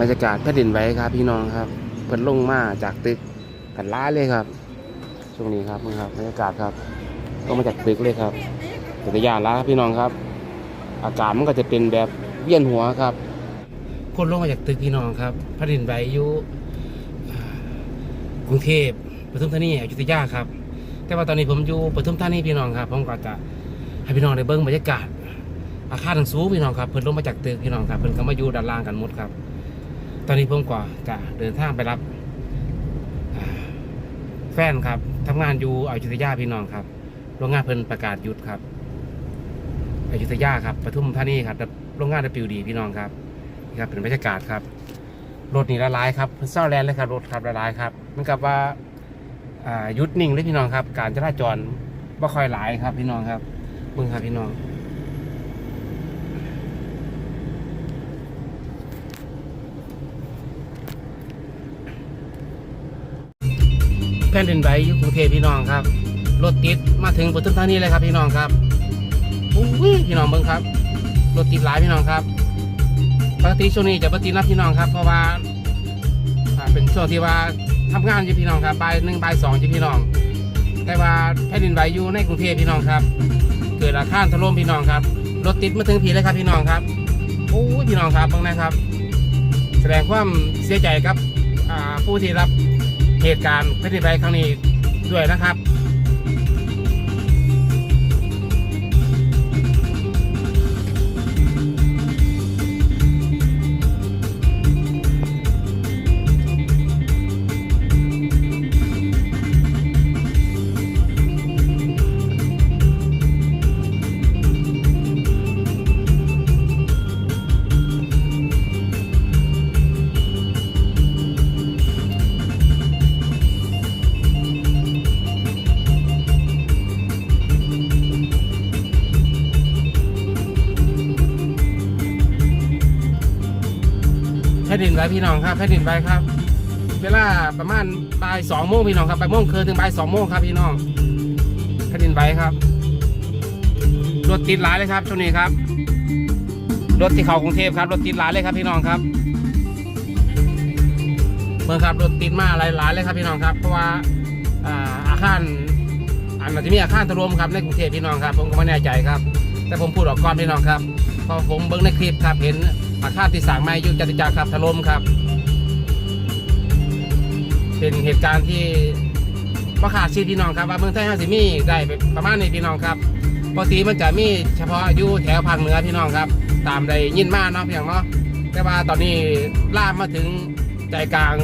บรรยากาศแผ่นดินไหวครับ พี่น้องครับเพิ่นลงมาจากตึกกันล้าเลยครับ ช่วงนี้ครับมึงครับบรรยากาศครับลงมาจากตึกเลยครับจักรยานล้าครับพี่น้องครับ อากาศมันก็จะเป็นแบบเวียนหัวครับ คนลงมาจากตึกพี่น้องครับแผ่นดินไหวอยู่กรุงเทพปทุมธานีอยุธยาครับ แต่ว่าตอนนี้ผมอยู่ปทุมธานีพี่น้องครับผมก็จะให้พี่น้องได้เบิ่งบรรยากาศอาคารสูงพี่น้องครับเพิ่นลงมาจากตึกพี่น้องครับเพิ่นก็มาอยู่ด้านล่างกันหมดครับ ตอนนี้ผมก็จะเดินทางไปรับแฟนครับทำงานอยู่อยุธยาพี่น้องครับโรงงานเพิ่นประกาศหยุดครับอยุธยาครับปทุมธานีครับโรงงานดับปิวดีพี่น้องครับนี่ครับเป็นบรรยากาศครับรถนี่ละลายครับเศร้าแลนเลยครับรถครับละลายครับเหมือนกับว่าหยุดนิ่งเลยพี่น้องครับ การจราจรบ่ค่อยหลายครับพี่น้องครับเบิ่งครับพี่น้อง ผ่นดินไหวอยู่กรุงเทพพี่น้องครับ รถติดมาถึงปทุมธานีเลยครับพี่น้องครับอุ้ยพี่น้องเบิ่งครับ รถติดหลายพี่น้องครับ ปกติช่วงนี้จะปติดนะพี่น้องครับ เพราะว่าเป็นช่วงที่ว่าทำงานอยู่พี่น้องครับบ่ายหนึ่งบ่ายสองอยู่พี่น้อง แต่ว่าแผ่นดินไหวอยู่ในกรุงเทพพี่น้องครับ เกิดอาคารถล่มพี่น้องครับ รถติดมาถึงผีเลยครับพี่น้องครับโอ้ยพี่น้องครับเบิ่งนะครับ แสดงความเสียใจครับผู้ที่รับ เหตุการณ์แผ่นดินไหวครั้งนี้ด้วยนะครับ ผ่นดินไหวพี่น้องครับแผ่นดินไหวครับ เวลาประมาณบ่ายสองโมงพี่น้องครับบ่ายโมงคืนถึงบ่ายสองโมงครับพี่น้องแผ่นดินไหวครับรถติดหลายเลยครับช่วงนี้ครับรถที่เขากรุงเทพครับรถติดหลายเลยครับพี่น้องครับเมืองครับรถติดมาหลายหลายเลยครับพี่น้องครับ เพราะว่าอาคารอันอาจจะมีอาคารถล่มครับในกรุงเทพพี่น้องครับ ผมก็ไม่แน่ใจครับ แต่ผมพูดออกก่อนพี่น้องครับพราะผมเบิ่งในคลิปครับเห็น อาคารที่สร้างใหม่อยุจตุจักรครับถล่มครับ เป็นเหตุการณ์ที่ประขาดชีวิตพี่น้องครับว่าเมืองไทยห้าสิมีได้ประมาณนี้พี่น้องครับปกติมันจะมีเฉพาะอยู่แถวภาคเหนือพี่น้องครับ ตามได้ยินมาเนาะเพียงเนาะแต่ว่าตอนนี้ล่ามมาถึงใจกลาง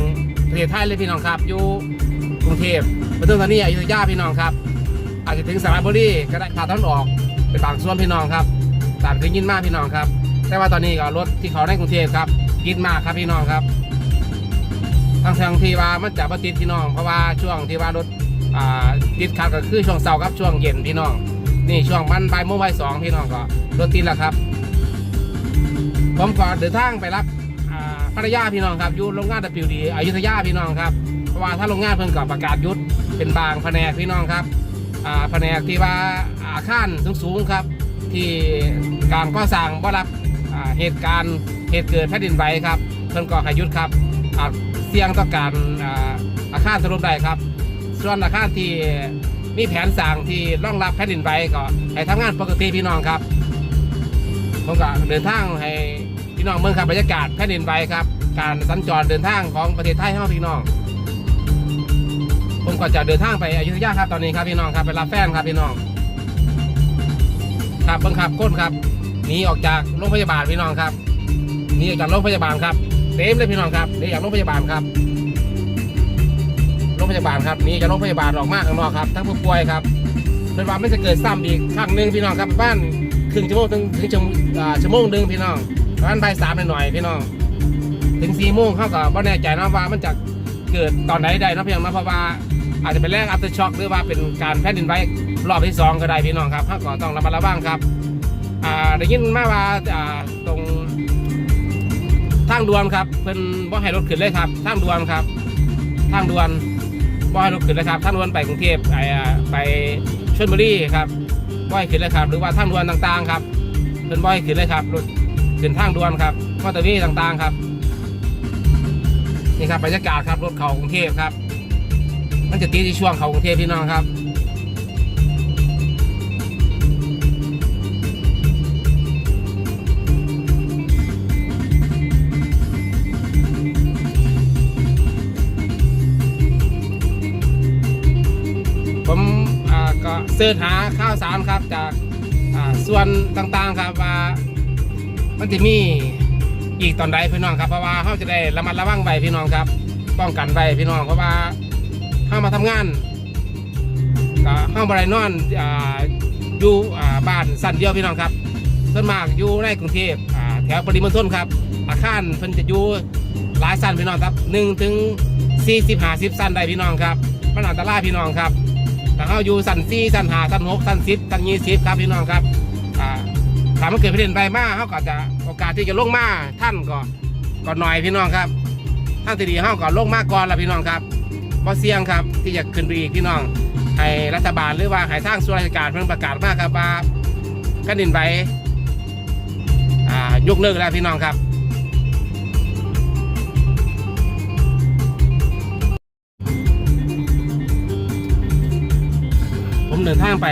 ประเทศไทยเลยพี่น้องครับ อยู่กรุงเทพปทุมธานีอยุธยาพี่น้องครับ อาจจะถึงสระบุรีก็ได้ขาดต้นออกเป็นบางส่วนพี่น้องครับตามที่ยินมากพี่น้องครับ แต่ว่าตอนนี้ก็รถที่เขาในกรุงเทพครับยินมากครับพี่น้องครับทางทางที่ว่ามันจะมาติดพี่น้องเพราะว่าช่วงที่ว่ารถอ่าติดขัดก็คือช่วงเสาร์ครับช่วงเย็นพี่น้อง นี่ช่วงมันบ่ายโมงบ่ายสองพี่น้องก็รถติดแล้วครับ ผมก็เดินทางไปรับภรรยาพี่น้องครับอยู่โรงงานดับปิวดีอยุธยาพี่น้องครับเพราะว่าถ้าโรงงานเพิ่นก็ประกาศยุดเป็นบางแผนกพี่น้องครับแผนกที่ว่าอาคารสูงๆครับ ที่การก่อสร้างบ่รับ เหตุการณ์เหตุเกิดแผ่นดินไหวครับ เพิ่นก็ให้ยุดครับอ่าเสี่ยงต่อการอาคารถล่มได้ครับ ส่วนอาคารที่มีแผนสร้างที่รองรับแผ่นดินไหวก็ให้ทำงานปกติพี่น้องครับผมก็เดินทางให้พี่น้องเมืองครับบรรยากาศแผ่นดินไหวครับ การสัญจรเดินทางของประเทศไทยให้พี่น้อง ผมก็จะเดินทางไปอยุธยาครับตอนนี้ครับพี่น้องครับไปรับแฟนครับพี่น้อง ครับเบิ่งครับก้นครับ หนีออกจากโรงพยาบาลพี่น้องครับหนีออกจากโรงพยาบาลครับเต็มเลยพี่น้องครับนีออกจากโรงพยาบาลครับโรงพยาบาลครับนี่จากโรงพยาบาลออกมาข้างนอกครับ ทั้งผู้ป่วยครับเป็นว่าไม่จะเกิดซ้ำอีกครั้งหนึ่งพี่น้องครับบ้านครึ่งชั่วโมงถึงถึงชั่วโมงหนึ่งพี่น้องประมาณบ่ายสามหน่อยพี่น้องถึงสี่โมงเขาก็บ่แน่ใจนะว่ามันจะเกิดตอนไหนได้นาะพี่น้องนะเพราะว่าอาจจะเป็นแรงอัพเตอร์ช็อคหรือว่าเป็นการแผ่นดินไหวรอบที่สองก็ได้พี่น้องครับเขาก็ต้องระมัดระวังครับ อ่าได้ยินมาว่าอ่าตรงทางด่วนครับเพิ่นบ่ให้รถขึ้นเลยครับทางด่วนครับทางด่วนบ่ให้รถขึ้นเลยครับทางด่วนไปกรุงเทพไปไปชลบุรีครับบ่ให้ขึ้นเลยครับ หรือว่าทางด่วนต่างๆครับเพิ่นบ่ให้ขึ้นเลยครับรถขึ้นทางด่วนครับมอเตอร์เวย์ต่างๆครับนี่ครับบรรยากาศครับรถเขากรุงเทพครับ มันจะติดในช่วงเขากรุงเทพพี่น้องครับ สิร์ชหาข้าวสารครับจากส่วนต่างๆครับว่ามันจะมีอีกตอนใดพี่น้องครับเพราะว่าเขาจะได้ระมัดระวังไว้พี่น้องครับ ป้องกันไว้พี่น้องเพราะว่าเข้ามาทำงานก็เข้ามาไรนอนออยู่บ้านสั้นเดียวพี่น้องครับส่วนมากอยู่ในกรุงเทพแถวปริมณฑลครับ อาคารเพิ่นจะอยู่หลายสั้นพี่น้องครับหนึ่งถึงสี่สิบห้าสิบสั้นได้พี่น้องครับมันอันตรายพี่น้องครับ ถ้าเขาอยู่สันสี่สันหาสันหกสันสิบสันยี่สิบครับพี่น้องครับอ่าถ้ามันเกิดประเด็นไปมากเขาก็จะโอกาสที่จะลงมาท่านก็ก็หน่อยพี่น้องครับท่านที่ดีเขาก็ลงมาก่อนละพี่น้องครับเพราะเสี่ยงครับที่จะขึ้นไปอีกพี่น้องให้รัฐบาลหรือว่าให้ทางส่วนราชการเพิ่งประกาศมากครับว่ากันดินไปอ่ายกเลิกแล้วพี่น้องครับ ผมเดินทางไป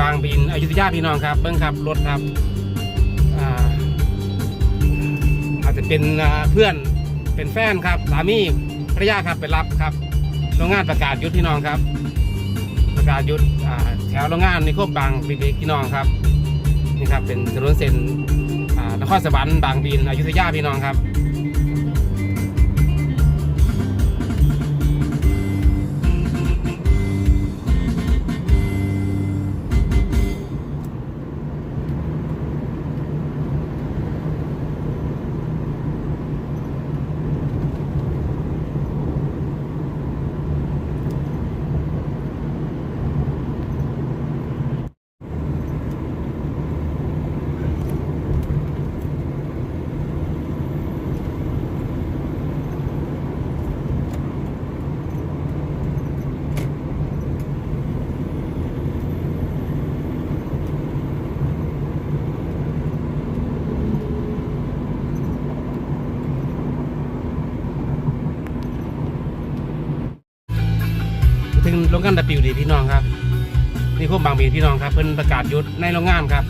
บางบินอยุธยาพี่น้องครับ เบิ้งครับรถครับอาอาจจะเป็นเพื่อนเป็นแฟนครับสามีภรรยาครับไปรับครับโรงงานประกาศยุทธพี่น้องครับ ประกาศยุทธแถวโรงงานในโคบบางบินพี่น้องครับนี่ครับเป็นถนนเส้นนครสวรรค์บางบินอยุธยาพี่น้องครับ ถึงโรงงานดับปิวดีพี่น้องครับนี่พวกบางบีพี่น้องครับเพิ่นประกาศยุดในโรงงานครับ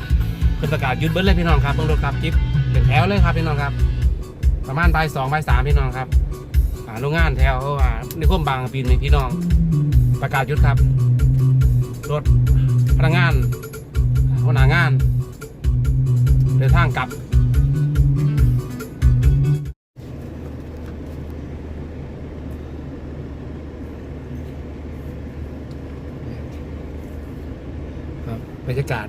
เพิ่นประกาศยุดเบิ้เลยพี่น้องครับเพิ่งรถครับจิ๊บเป็นแถวเลยครับพี่น้องครับ ประมาณบ่ายสองบ่ายสามพี่น้องครับโรงงานแถวอ่าในพวกบางปีนี่พี่น้อง ประกาศยุดครับรถพนักงานอ่าหัวหน้างานเดินทางกลับ บรรยากาศ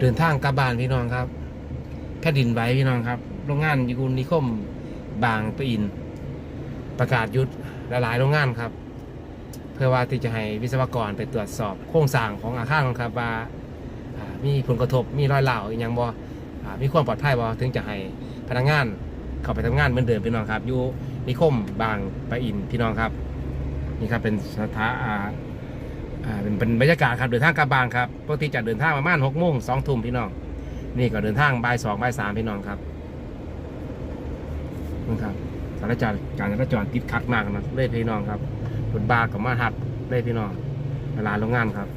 เดินทางกลับบ้านพี่น้องครับแผ่นดินไหวพี่น้องครับ โรงงานยูนิคมบางปะอิน ประกาศยุดหลายๆโรงงานครับ เพื่อว่าที่จะให้วิศวกรไปตรวจสอบโครงสร้างของอาคารครับว่ามีผลกระทบมีรอยเหลาอย่างบ่อ่ามีความปลอดภัยบ่ถึงจะให้พนักงานเข้าไปทำงานเหมือนเดิมพี่น้องครับอยู่นิคมบางปะอินพี่น้องครับ นี่ครับเป็นสถา อ่าเป็นเป็นบรรยากาศครับเดินทางกลับบ้านครับปกติจะเดินทางประมาณหกโมงสองทุ่มพี่น้อง นี่ก็เดินทางบ่ายสองบ่ายสามพี่น้องครับนี่ครับสารจรการจราจรติดขัดมากนะเลยพี่น้องครับรถบ้ากับมาหัดเลยพี่น้องเวลาโรงงานครับ